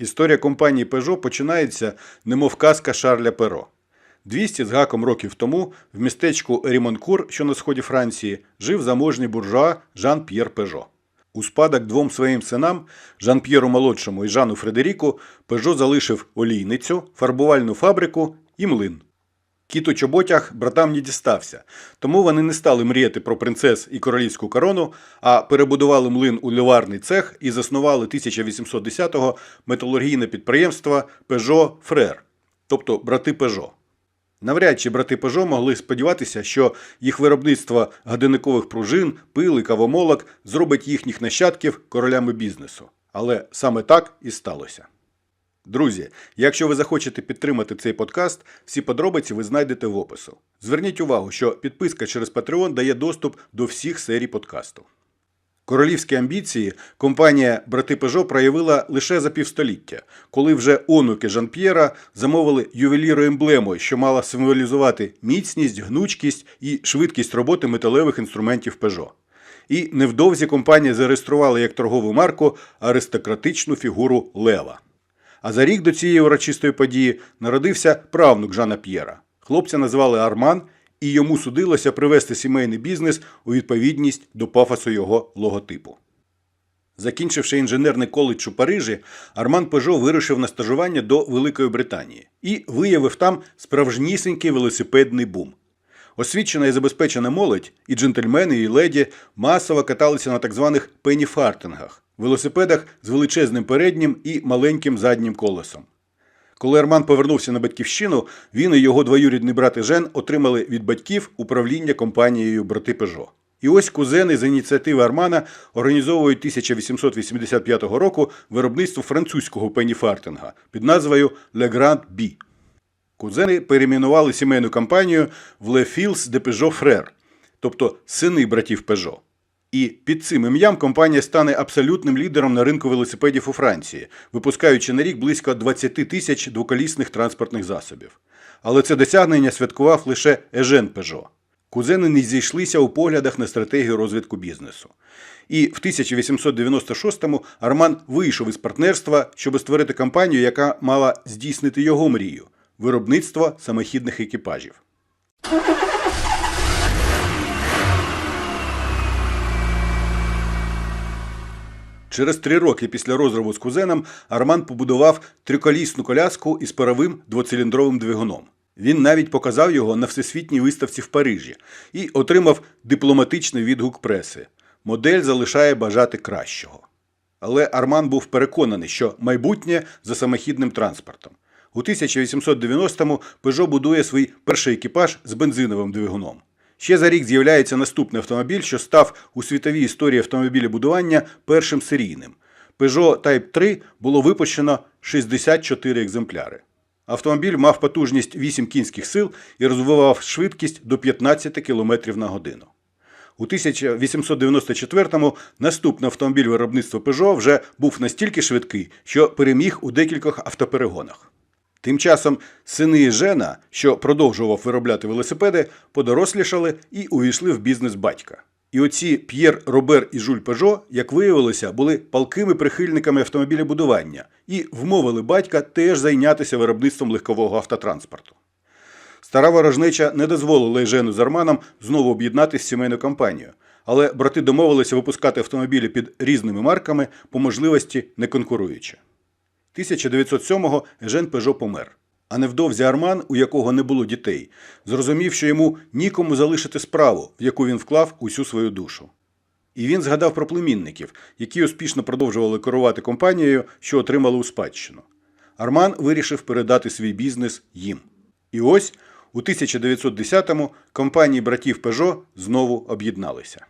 Історія компанії Peugeot починається, немов казка Шарля Перо. 200 з гаком років тому в містечку Рімонкур, що на сході Франції, жив заможний буржуа Жан-П'єр Пежо. У спадок двом своїм синам Жан-П'єру молодшому і Жану Фредеріку Пежо залишив олійницю, фарбувальну фабрику і млин. Кіт у чоботях братам не дістався, тому вони не стали мріяти про принцес і королівську корону, а перебудували млин у ліварний цех і заснували 1810-го металургійне підприємство Peugeot Frère, тобто брати Пежо. Навряд чи брати Пежо могли сподіватися, що їх виробництво годинникових пружин, пил і кавомолок зробить їхніх нащадків королями бізнесу. Але саме так і сталося. Друзі, якщо ви захочете підтримати цей подкаст, всі подробиці ви знайдете в опису. Зверніть увагу, що підписка через Patreon дає доступ до всіх серій подкасту. Королівські амбіції компанія Брати Пежо проявила лише за півстоліття, коли вже онуки Жан-П'єра замовили ювеліру емблему, що мала символізувати міцність, гнучкість і швидкість роботи металевих інструментів Пежо. І невдовзі компанія зареєструвала як торгову марку аристократичну фігуру Лева. А за рік до цієї урочистої події народився правнук Жана П'єра. Хлопця називали Арман, і йому судилося привести сімейний бізнес у відповідність до пафосу його логотипу. Закінчивши інженерний коледж у Парижі, Арман Пежо вирушив на стажування до Великої Британії і виявив там справжнісінький велосипедний бум. Освічена і забезпечена молодь, і джентльмени, і леді масово каталися на так званих пеніфартингах – велосипедах з величезним переднім і маленьким заднім колесом. Коли Арман повернувся на батьківщину, він і його двоюрідний брат Жен отримали від батьків управління компанією Брати Пежо. І ось кузени з ініціативи Армана організовують 1885 року виробництво французького пеніфартинга під назвою Le Grand B. Кузени перейменували сімейну компанію в Le Fils de Peugeot Frère, тобто сини братів Пежо. І під цим ім'ям компанія стане абсолютним лідером на ринку велосипедів у Франції, випускаючи на рік близько 20 тисяч двоколісних транспортних засобів. Але це досягнення святкував лише Ежен Пежо. Кузени не зійшлися у поглядах на стратегію розвитку бізнесу. І в 1896-му Арман вийшов із партнерства, щоб створити компанію, яка мала здійснити його мрію виробництво самохідних екіпажів. Через три роки після розриву з кузеном Арман побудував триколісну коляску із паровим двоциліндровим двигуном. Він навіть показав його на всесвітній виставці в Парижі і отримав дипломатичний відгук преси. Модель залишає бажати кращого. Але Арман був переконаний, що майбутнє за самохідним транспортом. У 1890-му Peugeot будує свій перший екіпаж з бензиновим двигуном. Ще за рік з'являється наступний автомобіль, що став у світовій історії автомобілебудування першим серійним. Peugeot Type 3 було випущено 64 екземпляри. Автомобіль мав потужність 8 кінських сил і розвивав швидкість до 15 км на годину. У 1894-му наступний автомобіль виробництва Peugeot вже був настільки швидкий, що переміг у декількох автоперегонах. Тим часом сини Жена, що продовжував виробляти велосипеди, подорослішали і увійшли в бізнес батька. І оці П'єр Робер і Жуль Пежо, як виявилося, були палкими прихильниками автомобілебудування і вмовили батька теж зайнятися виробництвом легкового автотранспорту. Стара ворожнеча не дозволила Ежену з Арманом знову об'єднатися з сімейною компанією, але брати домовилися випускати автомобілі під різними марками, по можливості не конкуруючи. 1907-го Ежен Пежо помер. А невдовзі Арман, у якого не було дітей, зрозумів, що йому нікому залишити справу, в яку він вклав усю свою душу. І він згадав про племінників, які успішно продовжували керувати компанією, що отримали у спадщину. Арман вирішив передати свій бізнес їм. І ось у 1910-му компанії братів Пежо знову об'єдналися.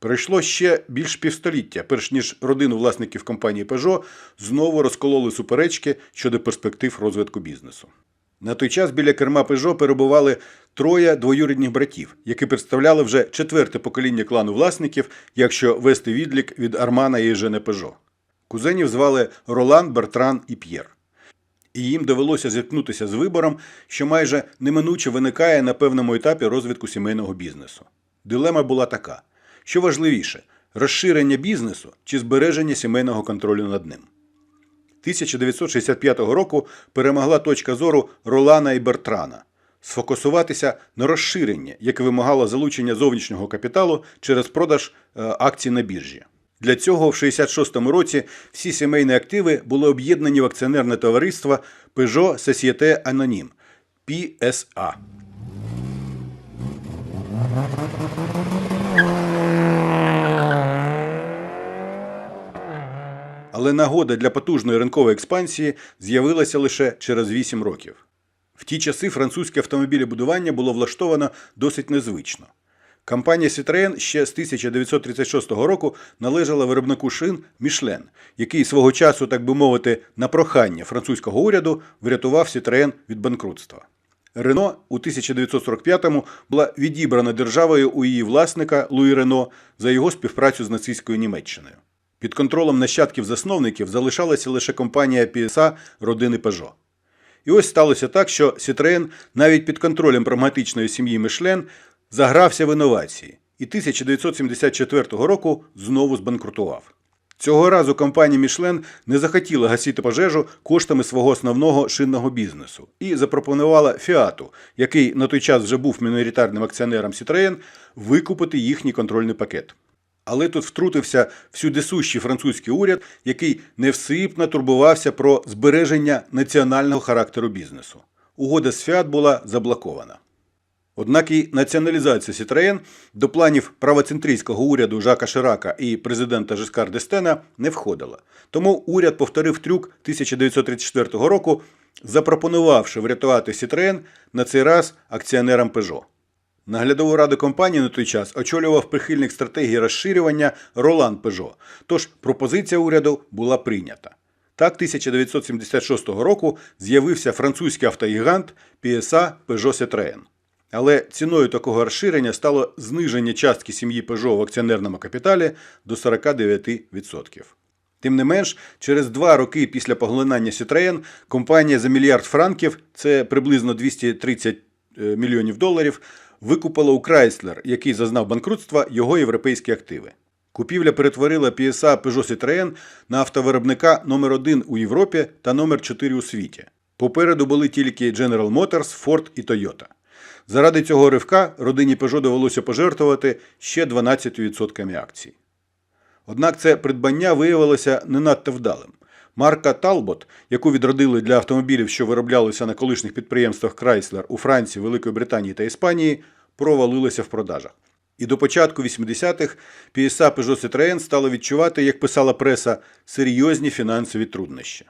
Пройшло ще більш півстоліття, перш ніж родину власників компанії Peugeot знову розкололи суперечки щодо перспектив розвитку бізнесу. На той час біля керма Peugeot перебували троє двоюрідних братів, які представляли вже четверте покоління клану власників, якщо вести відлік від Армана і Ежене Peugeot. Кузенів звали Ролан, Бертран і П'єр. І їм довелося зіткнутися з вибором, що майже неминуче виникає на певному етапі розвитку сімейного бізнесу. Дилема була така. Що важливіше розширення бізнесу чи збереження сімейного контролю над ним. 1965 року перемогла точка зору Ролана і Бертрана сфокусуватися на розширенні, яке вимагало залучення зовнішнього капіталу через продаж е, акцій на біржі. Для цього в 66-му році всі сімейні активи були об'єднані в акціонерне товариство Peugeot Société Anonyme PSA. Але нагода для потужної ринкової експансії з'явилася лише через 8 років. В ті часи французьке автомобілебудування було влаштовано досить незвично. Компанія Citroën ще з 1936 року належала виробнику шин Мішлен, який свого часу, так би мовити, на прохання французького уряду врятував Citroën від банкрутства. Рено у 1945-му була відібрана державою у її власника Луї Рено за його співпрацю з нацистською Німеччиною. Під контролем нащадків засновників залишалася лише компанія PSA родини Peugeot. І ось сталося так, що Citroën навіть під контролем прагматичної сім'ї Мишлен загрався в інновації і 1974 року знову збанкрутував. Цього разу компанія Мішлен не захотіла гасити пожежу коштами свого основного шинного бізнесу і запропонувала Фіату, який на той час вже був міноритарним акціонером Citroën, викупити їхній контрольний пакет. Але тут втрутився всюдисущий французький уряд, який невсипно турбувався про збереження національного характеру бізнесу. Угода з Фіат була заблокована. Однак і націоналізація Citroën до планів правоцентрійського уряду Жака Ширака і президента Жескар Дестена не входила. Тому уряд повторив трюк 1934 року, запропонувавши врятувати Citroën на цей раз акціонерам Peugeot. Наглядову раду компанії на той час очолював прихильник стратегії розширювання Ролан Пежо, тож пропозиція уряду була прийнята. Так, 1976 року з'явився французький автогігант PSA Peugeot Citroën. Але ціною такого розширення стало зниження частки сім'ї Peugeot в акціонерному капіталі до 49%. Тим не менш, через два роки після поглинання Citroën компанія за мільярд франків, це приблизно 230 мільйонів доларів, викупила у Chrysler, який зазнав банкрутства, його європейські активи. Купівля перетворила PSA Peugeot Citroën на автовиробника номер 1 у Європі та номер 4 у світі. Попереду були тільки General Motors, Ford і Toyota. Заради цього ривка родині Peugeot довелося пожертвувати ще 12% акцій. Однак це придбання виявилося не надто вдалим. Марка Talbot, яку відродили для автомобілів, що вироблялися на колишніх підприємствах Chrysler у Франції, Великої Британії та Іспанії, провалилася в продажах. І до початку 80-х PSA Peugeot Citroën стало відчувати, як писала преса, серйозні фінансові труднощі.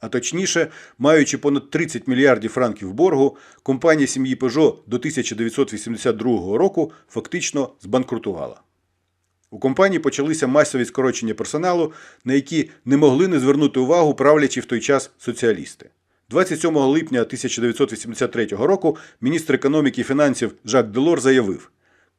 А точніше, маючи понад 30 мільярдів франків боргу, компанія сім'ї Peugeot до 1982 року фактично збанкрутувала. У компанії почалися масові скорочення персоналу, на які не могли не звернути увагу правлячі в той час соціалісти. 27 липня 1983 року міністр економіки і фінансів Жак Делор заявив,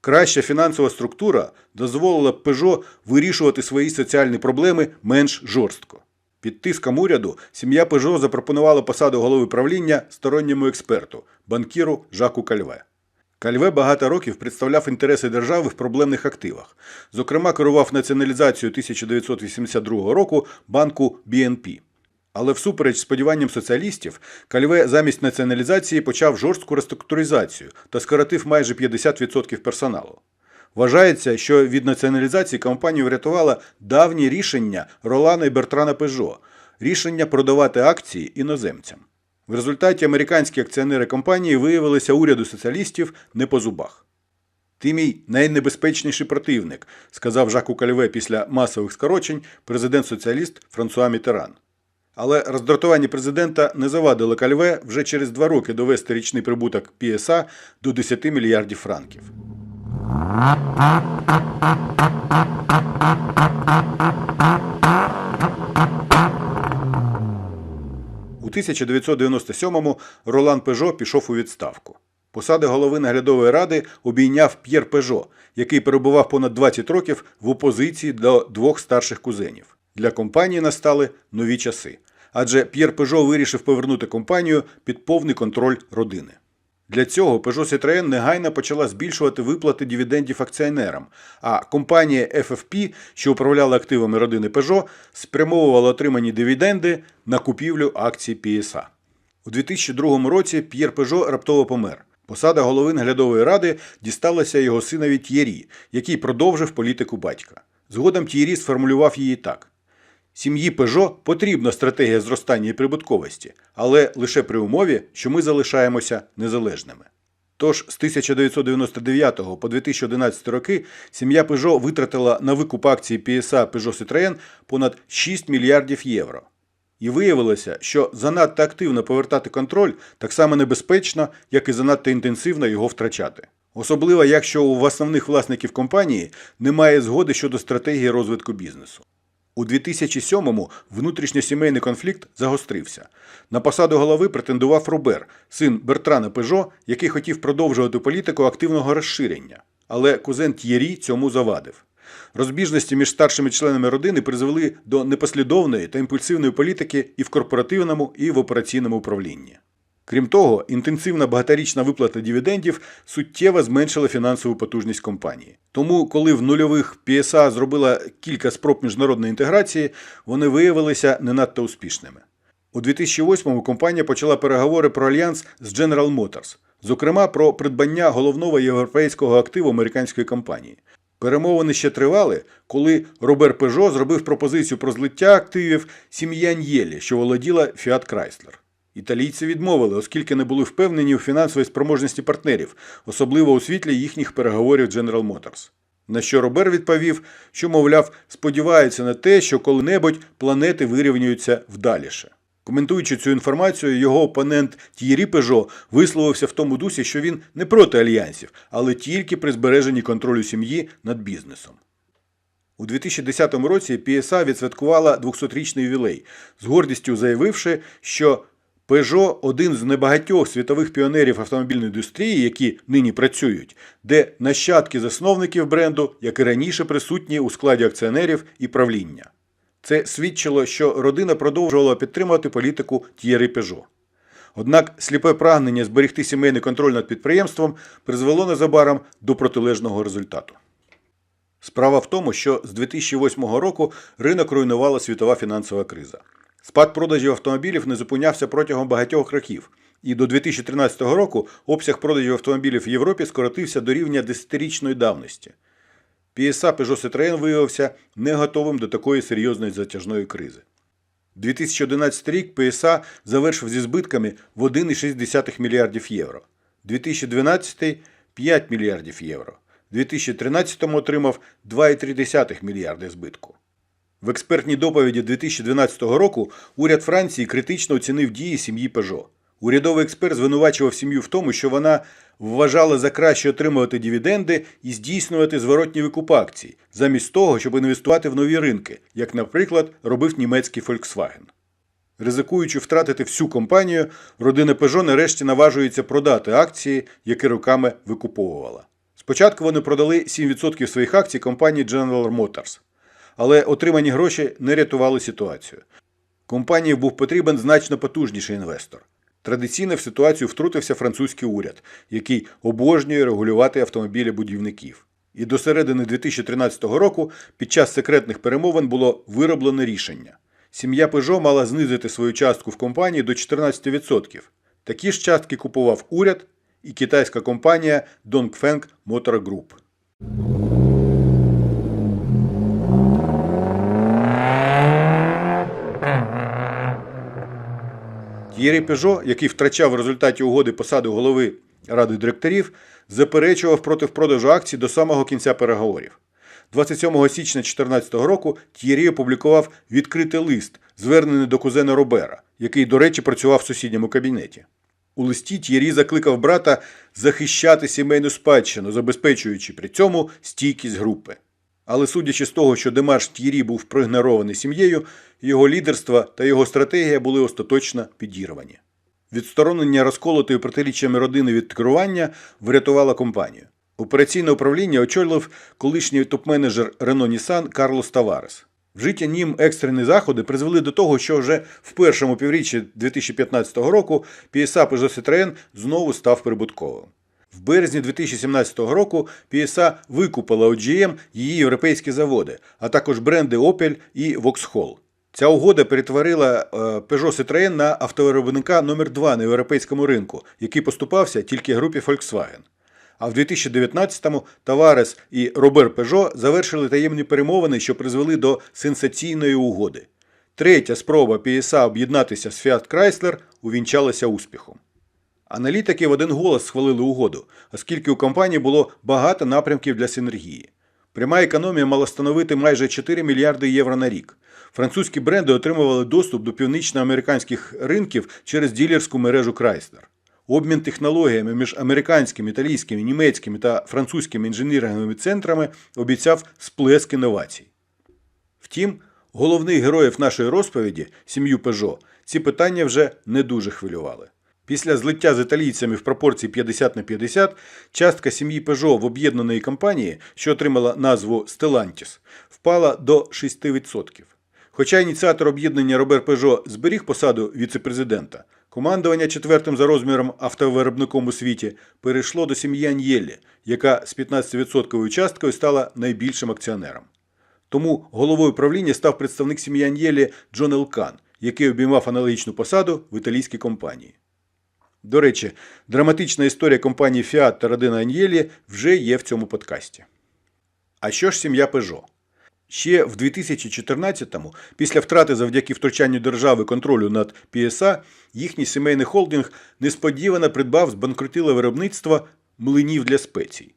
краща фінансова структура дозволила Peugeot вирішувати свої соціальні проблеми менш жорстко. Під тиском уряду сім'я Peugeot запропонувала посаду голови правління сторонньому експерту, банкіру Жаку Кальве. Кальве багато років представляв інтереси держави в проблемних активах. Зокрема, керував націоналізацією 1982 року банку BNP. Але всупереч сподіванням соціалістів, Кальве замість націоналізації почав жорстку реструктуризацію та скоротив майже 50% персоналу. Вважається, що від націоналізації компанію врятувало давнє рішення Ролана і Бертрана Пежо рішення продавати акції іноземцям. В результаті американські акціонери компанії виявилися уряду соціалістів не по зубах. Ти мій найнебезпечніший противник, сказав Жаку Кальве після масових скорочень президент-соціаліст Франсуа Мітеран. Але роздратування президента не завадило Кальве вже через два роки довести річний прибуток PSA до 10 мільярдів франків. У 1997-му Ролан Пежо пішов у відставку. Посади голови наглядової ради обійняв П'єр Пежо, який перебував понад 20 років в опозиції до двох старших кузенів. Для компанії настали нові часи, адже П'єр Пежо вирішив повернути компанію під повний контроль родини. Для цього Peugeot Citroën негайно почала збільшувати виплати дивідендів акціонерам, а компанія FFP, що управляла активами родини Peugeot, спрямовувала отримані дивіденди на купівлю акцій PSA. У 2002 році П'єр Пежо раптово помер. Посада голови наглядової ради дісталася його синові Т'єрі, який продовжив політику батька. Згодом Т'єрі сформулював її так: Сім'ї Пежо потрібна стратегія зростання і прибутковості, але лише при умові, що ми залишаємося незалежними. Тож з 1999 по 2011 роки сім'я Пежо витратила на викуп акцій PSA Peugeot Citroën понад 6 мільярдів євро. І виявилося, що занадто активно повертати контроль так само небезпечно, як і занадто інтенсивно його втрачати. Особливо, якщо у основних власників компанії немає згоди щодо стратегії розвитку бізнесу. У 2007-му внутрішньосімейний конфлікт загострився. На посаду голови претендував Робер, син Бертрана Пежо, який хотів продовжувати політику активного розширення. Але кузен Т'єрі цьому завадив. Розбіжності між старшими членами родини призвели до непослідовної та імпульсивної політики і в корпоративному, і в операційному управлінні. Крім того, інтенсивна багаторічна виплата дивідендів суттєво зменшила фінансову потужність компанії. Тому, коли в нульових PSA зробила кілька спроб міжнародної інтеграції, вони виявилися не надто успішними. У 2008-му компанія почала переговори про альянс з General Motors, зокрема про придбання головного європейського активу американської компанії. Перемовини ще тривали, коли Робер Пежо зробив пропозицію про злиття активів сім'ї Аньєлі, що володіла Fiat Chrysler. Італійці відмовили, оскільки не були впевнені у фінансовій спроможності партнерів, особливо у світлі їхніх переговорів General Motors. На що Робер відповів, що, мовляв, сподівається на те, що коли-небудь планети вирівнюються вдаліше. Коментуючи цю інформацію, його опонент Т'єрі Пежо висловився в тому дусі, що він не проти альянсів, але тільки при збереженні контролю сім'ї над бізнесом. У 2010 році PSA відсвяткувала 200-річний ювілей, з гордістю заявивши, що Peugeot – один з небагатьох світових піонерів автомобільної індустрії, які нині працюють, де нащадки засновників бренду, як і раніше, присутні у складі акціонерів і правління. Це свідчило, що родина продовжувала підтримувати політику Т'єри Пежо. Однак сліпе прагнення зберегти сімейний контроль над підприємством призвело незабаром до протилежного результату. Справа в тому, що з 2008 року ринок руйнувала світова фінансова криза. Спад продажів автомобілів не зупинявся протягом багатьох років, і до 2013 року обсяг продажів автомобілів в Європі скоротився до рівня 10-річної давності. PSA Peugeot Citroën виявився не готовим до такої серйозної затяжної кризи. 2011 рік PSA завершив зі збитками в 1,6 мільярдів євро, 2012 – 5 мільярдів євро, 2013 отримав 2,3 мільярди збитку. В експертній доповіді 2012 року уряд Франції критично оцінив дії сім'ї Пежо. Урядовий експерт звинувачував сім'ю в тому, що вона вважала за краще отримувати дивіденди і здійснювати зворотні викуп акцій, замість того, щоб інвестувати в нові ринки, як, наприклад, робив німецький Volkswagen. Ризикуючи втратити всю компанію, родина Peugeot нарешті наважується продати акції, які роками викуповувала. Спочатку вони продали 7% своїх акцій компанії General Motors, але отримані гроші не рятували ситуацію. Компанії був потрібен значно потужніший інвестор. Традиційно в ситуацію втрутився французький уряд, який обожнює регулювати автомобілі будівників. І до середини 2013 року під час секретних перемовин було вироблено рішення. Сім'я Peugeot мала знизити свою частку в компанії до 14%. Такі ж частки купував уряд і китайська компанія Dongfeng Motor Group. Т'єрі Пежо, який втрачав в результаті угоди посаду голови ради директорів, заперечував проти продажу акцій до самого кінця переговорів. 27 січня 2014 року Т'єрі опублікував відкритий лист, звернений до кузена Робера, який, до речі, працював в сусідньому кабінеті. У листі Т'єрі закликав брата захищати сімейну спадщину, забезпечуючи при цьому стійкість групи. Але судячи з того, що Демарш Т'єрі був проігнорований сім'єю, його лідерство та його стратегія були остаточно підірвані. Відсторонення розколотої протиріччями родини від керування врятувало компанію. Операційне управління очолив колишній топ-менеджер Renault Nissan Карлос Таварес. Вжиті ним екстрені заходи призвели до того, що вже в першому півріччі 2015 року PSA Peugeot Citroën знову став прибутковим. В березні 2017 року PSA викупила у GM її європейські заводи, а також бренди Opel і Vauxhall. Ця угода перетворила е, Peugeot Citroën на автовиробника номер 2 на європейському ринку, який поступався тільки групі Volkswagen. А в 2019-му Таварес і Робер Пежо завершили таємні перемовини, що призвели до сенсаційної угоди. Третя спроба PSA об'єднатися з Fiat Chrysler увінчалася успіхом. Аналітики в один голос схвалили угоду, оскільки у компанії було багато напрямків для синергії. Пряма економія мала становити майже 4 мільярди євро на рік. Французькі бренди отримували доступ до північноамериканських ринків через ділерську мережу Chrysler. Обмін технологіями між американськими, італійськими, німецькими та французькими інженірними центрами обіцяв сплеск інновацій. Втім, головних героїв нашої розповіді, сім'ю Пежо, ці питання вже не дуже хвилювали. Після злиття з італійцями в пропорції 50 на 50, частка сім'ї Пежо в об'єднаної компанії, що отримала назву Stellantis, впала до 6%. Хоча ініціатор об'єднання Робер Пежо зберіг посаду віцепрезидента, командування четвертим за розміром автовиробником у світі перейшло до сім'ї Аньєлі, яка з 15% часткою стала найбільшим акціонером. Тому головою правління став представник сім'ї Аньєлі Джон Елкан, який обіймав аналогічну посаду в італійській компанії. До речі, драматична історія компанії Fiat та родини Аньєлі вже є в цьому подкасті. А що ж сім'я Peugeot? Ще в 2014-му, після втрати завдяки втручанню держави контролю над PSA, їхній сімейний холдинг несподівано придбав збанкрутіле виробництво млинів для спецій.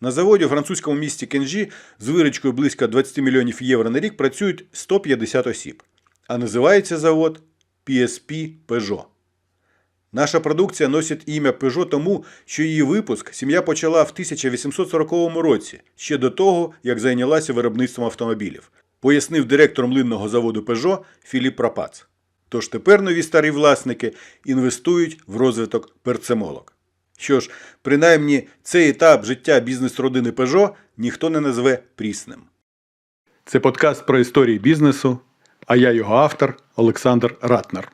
На заводі у французькому місті Кенжі з виручкою близько 20 мільйонів євро на рік працюють 150 осіб. А називається завод PSP Peugeot. Наша продукція носить ім'я Peugeot тому, що її випуск сім'я почала в 1840 році, ще до того, як зайнялася виробництвом автомобілів, пояснив директор млинного заводу Peugeot Філіп Прапац. Тож тепер нові старі власники інвестують в розвиток перцемолок. Що ж, принаймні цей етап життя бізнес-родини Peugeot ніхто не назве прісним. Це подкаст про історії бізнесу, а я його автор Олександр Ратнер.